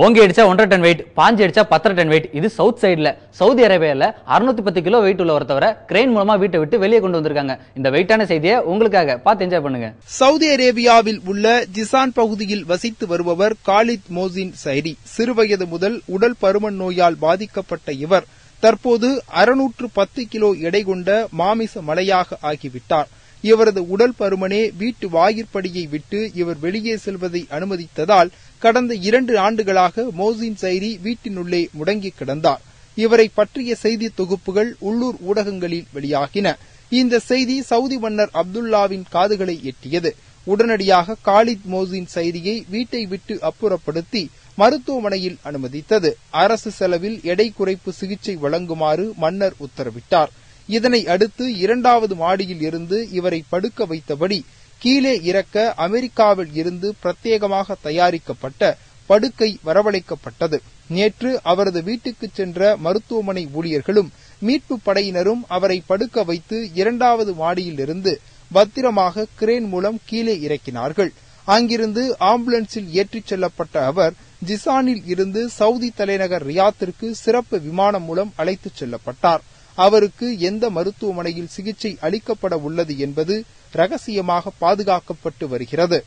ஓங்கி அடிச்சா ஒன்றரை டன் வெயிட் பாஞ்சு அடிச்சா பத்தரை டன் வெயிட் இது சவுத் சைடில் சவுதி அரேபியாவில் அறுநூத்தி பத்து கிலோ வெயிட் உள்ள ஒருத்தவரை கிரெயின் மூலமா வீட்டை விட்டு வெளியே கொண்டு வந்திருக்காங்க. இந்த வெயிட்டான செய்தியை உங்களுக்காக பார்த்து என்ஜாய் பண்ணுங்க. சவுதி அரேபியாவில் உள்ள ஜிசான் பகுதியில் வசித்து வருபவர் காலித் மோசின் சைரி சிறுவயது முதல் உடல் பருமன் நோயால் பாதிக்கப்பட்ட இவர் தற்போது அறுநூற்று பத்து கிலோ எடை கொண்ட மாமிச மலையாக ஆகிவிட்டார். இவரது உடல் பருமனே வீட்டு வாயிற்படியை விட்டு இவர் வெளியே செல்வதை அனுமதித்ததால் கடந்த இரண்டு ஆண்டுகளாக மோசின் சைரி வீட்டினுள்ளே முடங்கி கிடந்தார். இவரை பற்றிய செய்தி தொகுப்புகள் உள்ளூர் ஊடகங்களில் வெளியாகின. இந்த செய்தி சவுதி மன்னர் அப்துல்லாவின் காதுகளை எட்டியது. உடனடியாக காலித் மோசின் சைரியை வீட்டை விட்டு அப்புறப்படுத்தி மருத்துவமனையில் அனுமதித்தது. அரசு செலவில் எடை குறைப்பு சிகிச்சை வழங்குமாறு மன்னர் உத்தரவிட்டார். இதனை அடுத்து இரண்டாவது மாடியில் இருந்து இவரை படுக்க வைத்தபடி கீழே இறக்க அமெரிக்காவில் இருந்து பிரத்யேகமாக தயாரிக்கப்பட்ட படுக்கை வரவழைக்கப்பட்டது. நேற்று அவரது வீட்டுக்கு சென்ற மருத்துவமனை ஊழியர்களும் மீட்பு படையினரும் அவரை படுக்க வைத்து இரண்டாவது மாடியிலிருந்து பத்திரமாக கிரேன் மூலம் கீழே இறக்கினார்கள். அங்கிருந்து ஆம்புலன்ஸில் ஏற்றிச் செல்லப்பட்ட அவர் ஜிசானில் இருந்து சவுதி தலைநகர் ரியாத்திற்கு சிறப்பு விமானம் மூலம் அழைத்துச் செல்லப்பட்டார். அவருக்கு எந்த மருத்துவமனையில் சிகிச்சை அளிக்கப்பட உள்ளது என்பது ரகசியமாக பாதுகாக்கப்பட்டு வருகிறது.